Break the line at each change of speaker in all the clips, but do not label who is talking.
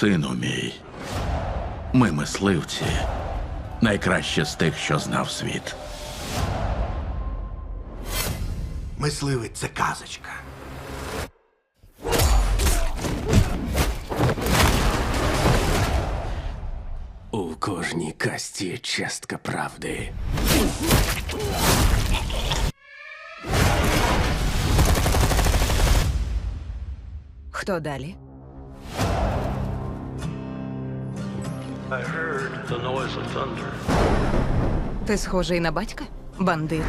Сину мій, ми мисливці, найкраще з тих, що знав світ.
Мисливець це казочка.
У кожній касті частка правди.
Хто далі?
I heard the noise of thunder.
Ти схожий на батька? Бандит.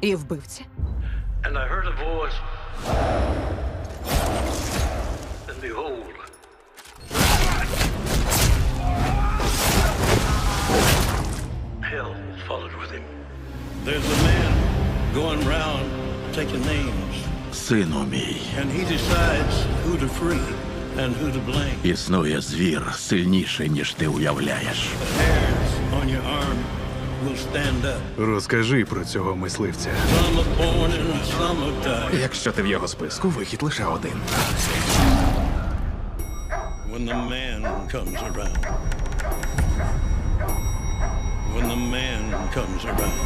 І вбивця.
And I heard a voice. And behold, hell followed with him.
There's a man going round taking names,
Сину мій,
and he decides who to free
Існує звір сильніший, ніж ти уявляєш.
Розкажи про цього мисливця. Якщо ти в його списку, вихід лише один.
When the man comes around. When the man comes around.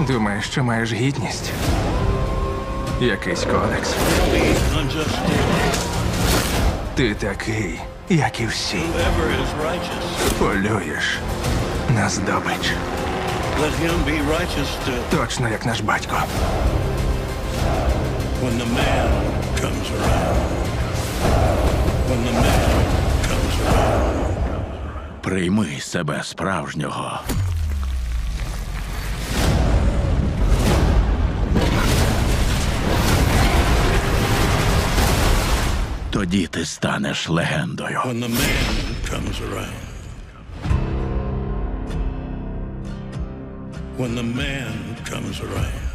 Думаєш, що маєш гідність? Якийсь кодекс. Ти такий, як і всі. Полюєш на здобич. Точно як наш батько.
When the man comes around. When the man comes around.
Прийми себе справжнього. Тоді ти станеш легендою.
When the man comes around.